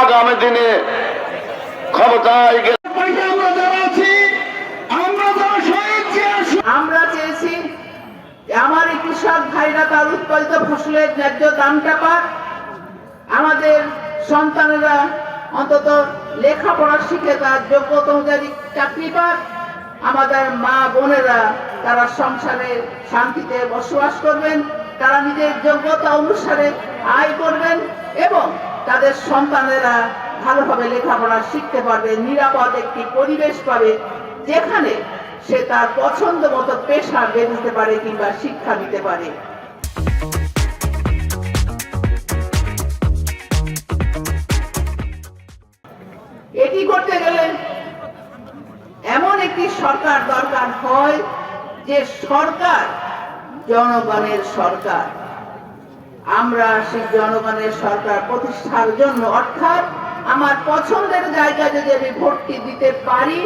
আগামী দিনে ক্ষমতায় আমরা চেয়েছি কৃষক ভাইরা তার উৎপাদিত ফসলের ন্যায্য দামটা পাক। আমাদের সন্তানেরা অন্তত লেখাপড়া শিখে তার যোগ্যতা অনুযায়ী চাকরি পাক। আমাদের মা বোনেরা তারা সংসারে শান্তিতে বসবাস করবেন তারা নিজের যোগ্যতা অনুসারে আয় করবেন এবং তাদের সন্তানেরা ভালোভাবে লেখাপড়া শিখতে পারবে, নিরাপদ একটি পরিবেশ পাবে, যেখানে সে তার পছন্দ মতো পেশা বেছে নিতে পারে কিংবা শিক্ষা নিতে পারে। এটি করতে গেলে এমন একটি সরকার দরকার হয় যে সরকার জনগণের সরকার। আমরা সেই জনগণের সরকার প্রতিষ্ঠার জন্য, অর্থাৎ আমার পছন্দের জায়গায় যদি আমি ভোটটি দিতে পারি,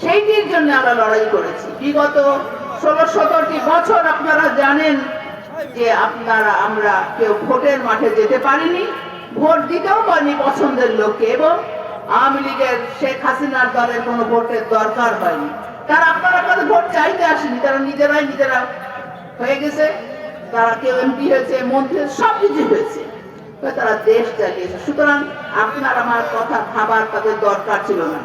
সেইটির জন্য আমরা লড়াই করেছি। বিগত ষোলো সতেরোটি বছর আপনারা জানেন যে আপনারা, আমরা কেউ ভোটের মাঠে যেতে পারিনি, ভোট দিতেও পারিনি পছন্দের লোককে, এবং আওয়ামী লীগের শেখ হাসিনার দলের কোনো ভোটের দরকার হয়নি। তারা আপনারা কাছে ভোট চাইতে আসেনি, তারা নিজেরাই নিজেরা হয়ে গেছে। তারা কেউ এমপি হয়েছে মন্ত্রী সব কিছু হয়েছে। তারা দেশ চালিয়েছে। সুতরাং আপনার আমার কথা ভাবার তাদের দরকার ছিল না।